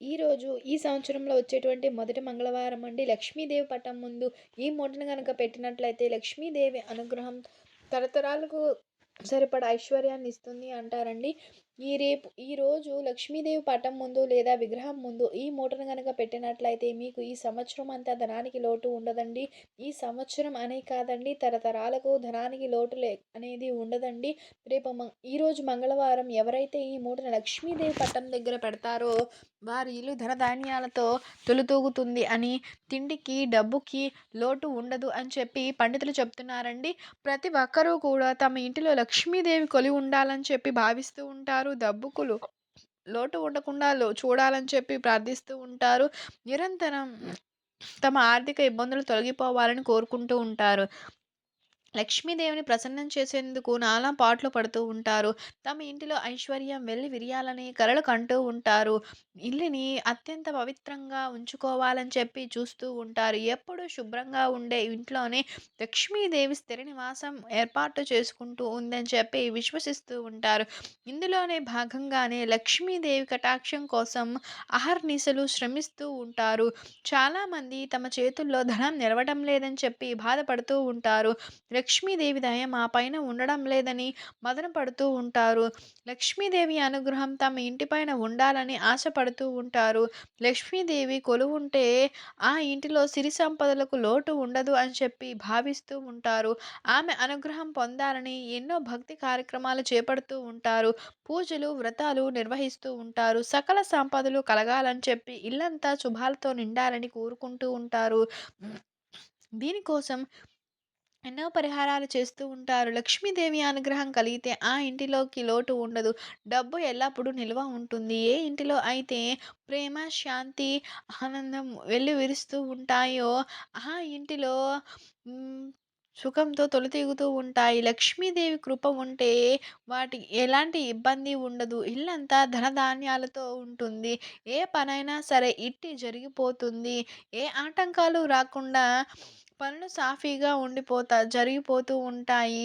ఈరోజు ఈ సంవత్సరంలో వచ్చేటువంటి మొదటి మంగళవారం అండి లక్ష్మీదేవి పటం ముందు ఈ మూటను కనుక పెట్టినట్లయితే లక్ష్మీదేవి అనుగ్రహం తరతరాలకు సరిపడ ఐశ్వర్యాన్ని ఇస్తుంది అంటారండి. ఈ రేపు ఈరోజు లక్ష్మీదేవి పటం ముందు లేదా విగ్రహం ముందు ఈ మూటను కనుక పెట్టినట్లయితే మీకు ఈ సంవత్సరం అంతా ధనానికి లోటు ఉండదండి. ఈ సంవత్సరం అనే కాదండి తరతరాలకు ధనానికి లోటు లే అనేది ఉండదండి. రేపు ఈరోజు మంగళవారం ఎవరైతే ఈ మూటను లక్ష్మీదేవి పట్టం దగ్గర పెడతారో వారి ఇల్లు ధనధాన్యాలతో తొలుతూగుతుంది అని తిండికి డబ్బుకి లోటు ఉండదు అని చెప్పి పండితులు చెప్తున్నారండి. ప్రతి ఒక్కరూ కూడా తమ ఇంటిలో లక్ష్మీదేవి కొలి ఉండాలని చెప్పి భావిస్తూ ఉంటారు. డబ్బుకులు లోటు ఉండకుండా లో చూడాలని చెప్పి ప్రార్థిస్తూ ఉంటారు. నిరంతరం తమ ఆర్థిక ఇబ్బందులు తొలగిపోవాలని కోరుకుంటూ ఉంటారు. లక్ష్మీదేవిని ప్రసన్నం చేసేందుకు నానా పాటలు పడుతూ ఉంటారు. తమ ఇంటిలో ఐశ్వర్యం వెళ్ళి విరియాలని కలలు కంటూ ఉంటారు. ఇల్లుని అత్యంత పవిత్రంగా ఉంచుకోవాలని చెప్పి చూస్తూ ఉంటారు. ఎప్పుడూ శుభ్రంగా ఉండే ఇంట్లోనే లక్ష్మీదేవి స్థిర నివాసం ఏర్పాటు చేసుకుంటూ ఉందని చెప్పి విశ్వసిస్తూ ఉంటారు. ఇందులోనే భాగంగానే లక్ష్మీదేవి కటాక్షం కోసం అహర్నిశలు శ్రమిస్తూ ఉంటారు. చాలామంది తమ చేతుల్లో ధనం నిలవడం లేదని చెప్పి బాధపడుతూ ఉంటారు. లక్ష్మీదేవి దయ మా పైన ఉండడం లేదని మదన పడుతూ ఉంటారు. లక్ష్మీదేవి అనుగ్రహం తమ ఇంటిపైన ఉండాలని ఆశపడుతూ ఉంటారు. లక్ష్మీదేవి కొలువుంటే ఆ ఇంటిలో సిరి సంపదలకు లోటు ఉండదు అని చెప్పి భావిస్తూ ఉంటారు. ఆమె అనుగ్రహం పొందాలని ఎన్నో భక్తి కార్యక్రమాలు చేపడుతూ ఉంటారు. పూజలు వ్రతాలు నిర్వహిస్తూ ఉంటారు. సకల సంపదలు కలగాలని చెప్పి ఇల్లంతా శుభాలతో నిండాలని కోరుకుంటూ ఉంటారు. దీనికోసం ఎన్నో పరిహారాలు చేస్తూ ఉంటారు. లక్ష్మీదేవి అనుగ్రహం కలిగితే ఆ ఇంటిలోకి లోటు ఉండదు. డబ్బు ఎల్లప్పుడూ నిల్వ ఉంటుంది. ఏ ఇంటిలో అయితే ప్రేమ శాంతి ఆనందం వెళ్ళి విరుస్తూ ఉంటాయో ఆ ఇంటిలో సుఖంతో తొలితీగుతూ ఉంటాయి. లక్ష్మీదేవి కృప ఉంటే వాటి ఎలాంటి ఇబ్బంది ఉండదు. ఇల్లంతా ధనధాన్యాలతో ఉంటుంది. ఏ పనైనా సరే ఇట్టి జరిగిపోతుంది. ఏ ఆటంకాలు రాకుండా పనులు సాఫీగా ఉండిపోతా జరిగిపోతూ ఉంటాయి.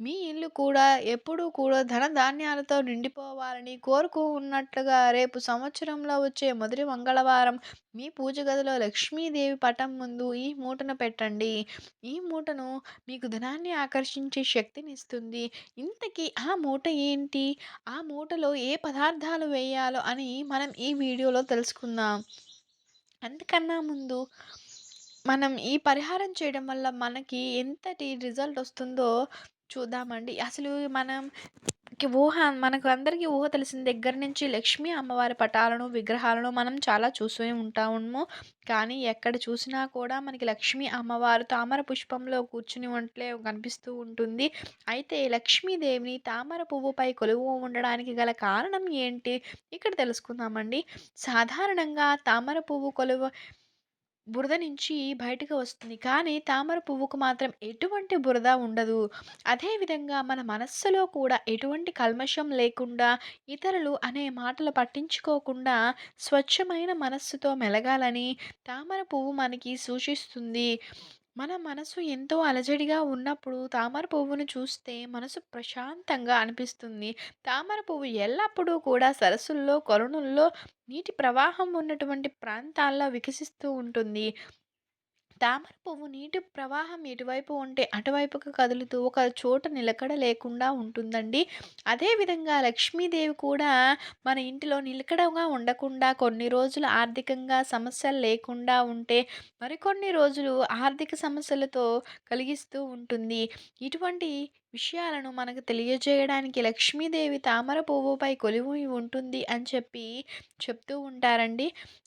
మీ ఇల్లు కూడా ఎప్పుడూ కూడా ధనధాన్యాలతో నిండిపోవాలని కోరుకు ఉన్నట్లుగా రేపు సంవత్సరంలో వచ్చే మొదటి మంగళవారం మీ పూజ గదిలో లక్ష్మీదేవి పటం ముందు ఈ మూటను పెట్టండి. ఈ మూటను మీకు ధనాన్ని ఆకర్షించే శక్తిని ఇస్తుంది. ఇంతకీ ఆ మూట ఏంటి? ఆ మూటలో ఏ పదార్థాలు వేయాలో అని మనం ఈ వీడియోలో తెలుసుకుందాం. అంతకన్నా ముందు మనం ఈ పరిహారం చేయడం వల్ల మనకి ఎంతటి రిజల్ట్ వస్తుందో చూద్దామండి. అసలు మనం ఊహ మనకు అందరికీ ఊహ తెలిసిన దగ్గర నుంచి లక్ష్మీ అమ్మవారి పటాలను విగ్రహాలను మనం చాలా చూస్తూనే ఉంటాము. కానీ ఎక్కడ చూసినా కూడా మనకి లక్ష్మీ అమ్మవారు తామర పుష్పంలో కూర్చుని ఉంటే కనిపిస్తూ ఉంటుంది. అయితే లక్ష్మీదేవిని తామర పువ్వుపై కొలువు ఉండడానికి గల కారణం ఏంటి? ఇక్కడ తెలుసుకుందామండి. సాధారణంగా తామర పువ్వు కొలువు బురద నుంచి బయటకు వస్తుంది. కానీ తామర పువ్వుకు మాత్రం ఎటువంటి బురద ఉండదు. అదేవిధంగా మన మనస్సులో కూడా ఎటువంటి కల్మషం లేకుండా ఇతరులు అనే మాటలు పట్టించుకోకుండా స్వచ్ఛమైన మనస్సుతో మెలగాలని తామర పువ్వు మనకి సూచిస్తుంది. మన మనసు ఎంతో అలజడిగా ఉన్నప్పుడు తామర పువ్వును చూస్తే మనసు ప్రశాంతంగా అనిపిస్తుంది. తామర పువ్వు ఎల్లప్పుడూ కూడా సరస్సుల్లో కొలనుల్లో నీటి ప్రవాహం ఉన్నటువంటి ప్రాంతాల్లో వికసిస్తూ ఉంటుంది. తామర పువ్వు నీటి ప్రవాహం ఎటువైపు ఉంటే అటువైపుకు కదులుతూ ఒక చోట నిలకడ లేకుండా ఉంటుందండి. అదేవిధంగా లక్ష్మీదేవి కూడా మన ఇంటిలో నిలకడగా ఉండకుండా కొన్ని రోజులు ఆర్థికంగా సమస్యలు లేకుండా ఉంటే మరికొన్ని రోజులు ఆర్థిక సమస్యలతో కలిగిస్తూ ఉంటుంది. ఇటువంటి విషయాలను మనకు తెలియజేయడానికి లక్ష్మీదేవి తామర పువ్వుపై కొలువు ఉంటుంది అని చెప్పి చెప్తూ ఉంటారండి.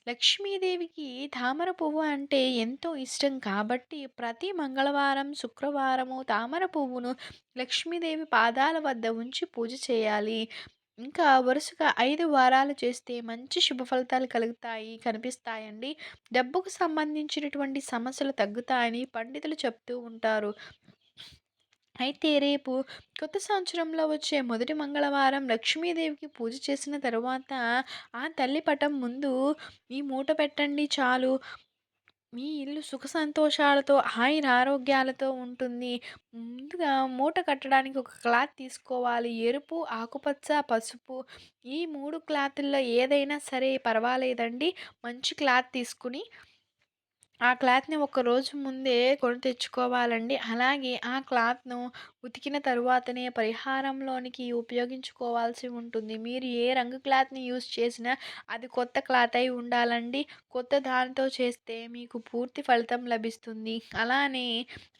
లక్ష్మీదేవికి తామర పువ్వు అంటే ఎంతో ఇష్టం కాబట్టి ప్రతి మంగళవారం శుక్రవారము తామర పువ్వును లక్ష్మీదేవి పాదాల వద్ద ఉంచి పూజ చేయాలి. ఇంకా వరుసగా ఐదు వారాలు చేస్తే మంచి శుభ ఫలితాలు కలుగుతాయి కనిపిస్తాయండి. డబ్బుకు సంబంధించినటువంటి సమస్యలు తగ్గుతాయని పండితులు చెప్తూ ఉంటారు. అయితే రేపు కొత్త సంవత్సరంలో వచ్చే మొదటి మంగళవారం లక్ష్మీదేవికి పూజ చేసిన తర్వాత ఆ తల్లి పటం ముందు ఈ మూట పెట్టండి చాలు మీ ఇల్లు సుఖ సంతోషాలతో, ఆయురారోగ్యాలతో ఉంటుంది. ముందుగా మూట కట్టడానికి ఒక క్లాత్ తీసుకోవాలి. ఎరుపు, ఆకుపచ్చ, పసుపు ఈ మూడు క్లాతుల్లో ఏదైనా సరే పర్వాలేదండి. మంచి క్లాత్ తీసుకొని ఆ క్లాత్‌ని ఒక రోజు ముందే కొని తెచ్చుకోవాలండి. అలాగే ఆ క్లాత్‌ను ఉతికిన తరువాతనే పరిహారంలోనికి ఉపయోగించుకోవాల్సి ఉంటుంది. మీరు ఏ రంగు క్లాత్‌ని యూజ్ చేసినా అది కొత్త క్లాత్ అయి ఉండాలండి. కొత్త దానితో చేస్తే మీకు పూర్తి ఫలితం లభిస్తుంది. అలానే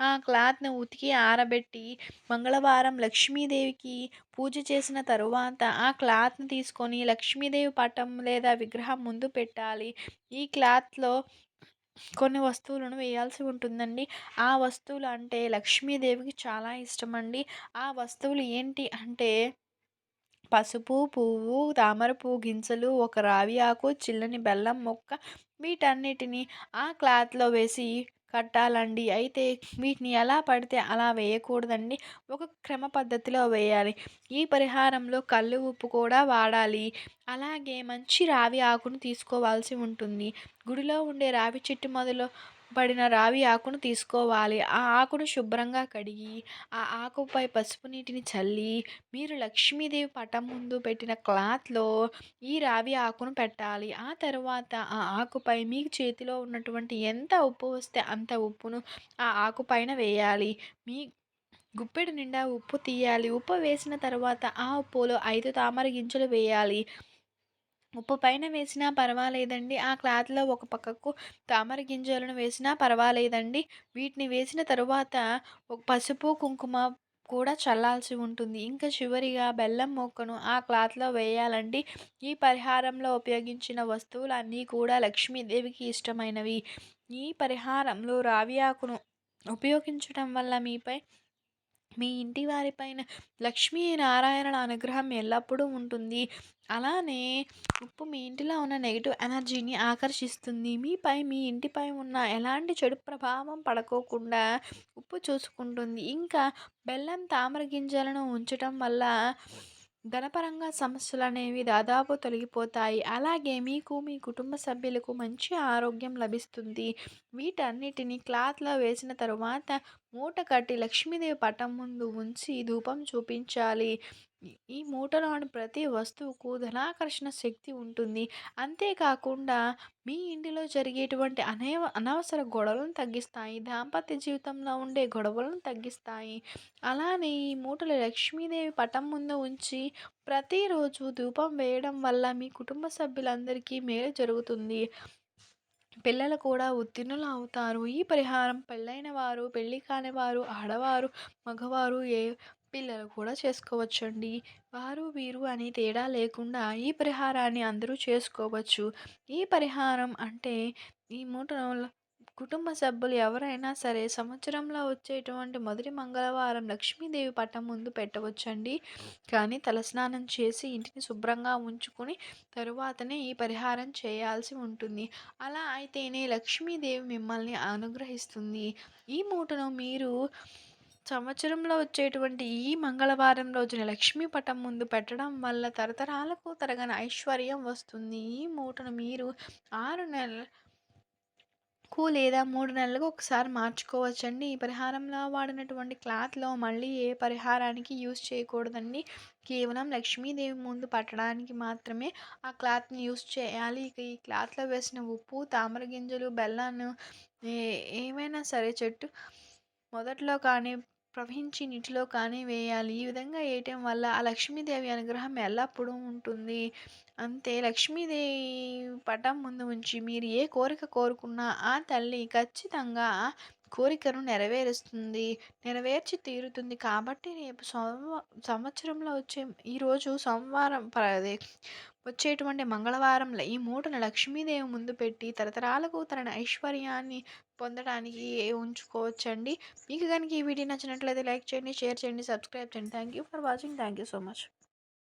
ఆ క్లాత్‌ను ఉతికి ఆరబెట్టి మంగళవారం లక్ష్మీదేవికి పూజ చేసిన తరువాత ఆ క్లాత్‌ని తీసుకొని లక్ష్మీదేవి పటం లేదా విగ్రహం ముందు పెట్టాలి. ఈ క్లాత్‌లో కొన్ని వస్తువులను వేయాల్సి ఉంటుందండి. ఆ వస్తువులు అంటే లక్ష్మీదేవికి చాలా ఇష్టమండి. ఆ వస్తువులు ఏంటి అంటే పసుపు, పువ్వు, తామర పువ్వు గింజలు, ఒక రావి ఆకు, చిల్లని బెల్లం మొక్క వీటన్నిటిని ఆ క్లాత్‌లో వేసి కట్టాలండి. అయితే వీటిని ఎలా పడితే అలా వేయకూడదండి. ఒక క్రమ పద్ధతిలో వేయాలి. ఈ పరిహారంలో కళ్ళు ఉప్పు కూడా వాడాలి. అలాగే మంచి రావి ఆకును తీసుకోవాల్సి ఉంటుంది. గుడిలో ఉండే రావి చెట్టు మొదలు పడిన రావి ఆకును తీసుకోవాలి. ఆ ఆకును శుభ్రంగా కడిగి, ఆ ఆకుపై పసుపు నీటిని చల్లి, మీరు లక్ష్మీదేవి పటం ముందు పెట్టిన క్లాత్‌లో ఈ రావి ఆకును పెట్టాలి. ఆ తర్వాత ఆ ఆకుపై మీ చేతిలో ఉన్నటువంటి ఎంత ఉప్పు వస్తే అంత ఉప్పును ఆ ఆకుపైన వేయాలి. మీ గుప్పెడు నిండా ఉప్పు తీయాలి. ఉప్పు వేసిన తర్వాత ఆ ఉప్పులో ఐదు తామర గింజలు వేయాలి. ఉప్పు పైన వేసినా పర్వాలేదండి. ఆ క్లాత్‌లో ఒక పక్కకు తామర గింజలను వేసినా పర్వాలేదండి. వీటిని వేసిన తరువాత ఒక పసుపు, కుంకుమ కూడా చల్లాల్సి ఉంటుంది. ఇంకా చివరిగా బెల్లం మొక్కను ఆ క్లాత్‌లో వేయాలండి. ఈ పరిహారంలో ఉపయోగించిన వస్తువులన్నీ కూడా లక్ష్మీదేవికి ఇష్టమైనవి. ఈ పరిహారంలో రావి ఆకును ఉపయోగించడం వల్ల మీపై మీ ఇంటి వారిపైన లక్ష్మీనారాయణుల అనుగ్రహం ఎల్లప్పుడూ ఉంటుంది. అలానే ఉప్పు మీ ఇంటిలో ఉన్న నెగిటివ్ ఎనర్జీని ఆకర్షిస్తుంది. మీపై మీ ఇంటిపై ఉన్న ఎలాంటి చెడు ప్రభావం పడుకోకుండా ఉప్పు చూసుకుంటుంది. ఇంకా బెల్లం, తామర గింజలను ఉంచటం వల్ల ధనపరంగా సమస్యలు అనేవి దాదాపు తొలగిపోతాయి. అలాగే మీకు మీ కుటుంబ సభ్యులకు మంచి ఆరోగ్యం లభిస్తుంది. వీటన్నిటిని క్లాత్‌లో వేసిన తరువాత మూట కట్టి లక్ష్మీదేవి పటం ముందు ఉంచి ధూపం చూపించాలి. ఈ మూటలోని ప్రతి వస్తువుకు ధనాకర్షణ శక్తి ఉంటుంది. అంతేకాకుండా మీ ఇంటిలో జరిగేటువంటి అనేవ అనవసర గొడవలను తగ్గిస్తాయి. దాంపత్య జీవితంలో ఉండే గొడవలను తగ్గిస్తాయి. అలానే ఈ మూటలు లక్ష్మీదేవి పటం ముందు ఉంచి ప్రతిరోజు ధూపం వేయడం వల్ల మీ కుటుంబ సభ్యులందరికీ మేలు జరుగుతుంది. పిల్లలు కూడా ఉత్తీర్ణులు అవుతారు. ఈ పరిహారం పెళ్ళైన వారు, పెళ్ళి కాని వారు, ఆడవారు, మగవారు ఏ పిల్లలు కూడా చేసుకోవచ్చండి. వారు, వీరు అని తేడా లేకుండా ఈ పరిహారాన్ని అందరూ చేసుకోవచ్చు. ఈ పరిహారం అంటే ఈ మూటను కుటుంబ సభ్యులు ఎవరైనా సరే సంవత్సరంలో వచ్చేటువంటి మొదటి మంగళవారం లక్ష్మీదేవి పట్టం ముందు పెట్టవచ్చండి. కానీ తలస్నానం చేసి ఇంటిని శుభ్రంగా ఉంచుకొని తరువాతనే ఈ పరిహారం చేయాల్సి ఉంటుంది. అలా అయితేనే లక్ష్మీదేవి మిమ్మల్ని అనుగ్రహిస్తుంది. ఈ మూటను మీరు సంవత్సరంలో వచ్చేటువంటి ఈ మంగళవారం రోజున లక్ష్మీ పటం ముందు పెట్టడం వల్ల తరతరాలకు తరగని ఐశ్వర్యం వస్తుంది. ఈ మూటను మీరు ఆరు నెలలకు లేదా మూడు నెలలకు ఒకసారి మార్చుకోవచ్చండి. ఈ పరిహారంలో వాడినటువంటి క్లాత్‌లో మళ్ళీ ఏ పరిహారానికి యూజ్ చేయకూడదండి. కేవలం లక్ష్మీదేవి ముందు పట్టడానికి మాత్రమే ఆ క్లాత్‌ని యూజ్ చేయాలి. ఇక ఈ క్లాత్‌లో వేసిన ఉప్పు, తామర గింజలు, బెల్లాన్ని ఏ ఏవైనా సరే చెట్టు మొదట్లో కానీ, ప్రవహించి నీటిలో కానీ వేయాలి. ఈ విధంగా వేయటం వల్ల ఆ లక్ష్మీదేవి అనుగ్రహం ఎల్లప్పుడూ ఉంటుంది. అంతే లక్ష్మీదేవి పటం ముందు ఉంచి మీరు ఏ కోరిక కోరుకున్నా ఆ తల్లి ఖచ్చితంగా కోరికను నెరవేరుస్తుంది. నెరవేర్చి తీరుతుంది. కాబట్టి రేపు సోమ సంవత్సరంలో వచ్చే ఈరోజు సోమవారం ప అదే వచ్చేటువంటి మంగళవారంలో ఈ మూటను లక్ష్మీదేవి ముందు పెట్టి తరతరాలకు తన ఐశ్వర్యాన్ని పొందడానికి ఉంచుకోవచ్చండి. మీకు కనుక ఈ వీడియో నచ్చినట్లయితే లైక్ చేయండి, షేర్ చేయండి, సబ్స్క్రైబ్ చేయండి. Thank you for watching. Thank you so much.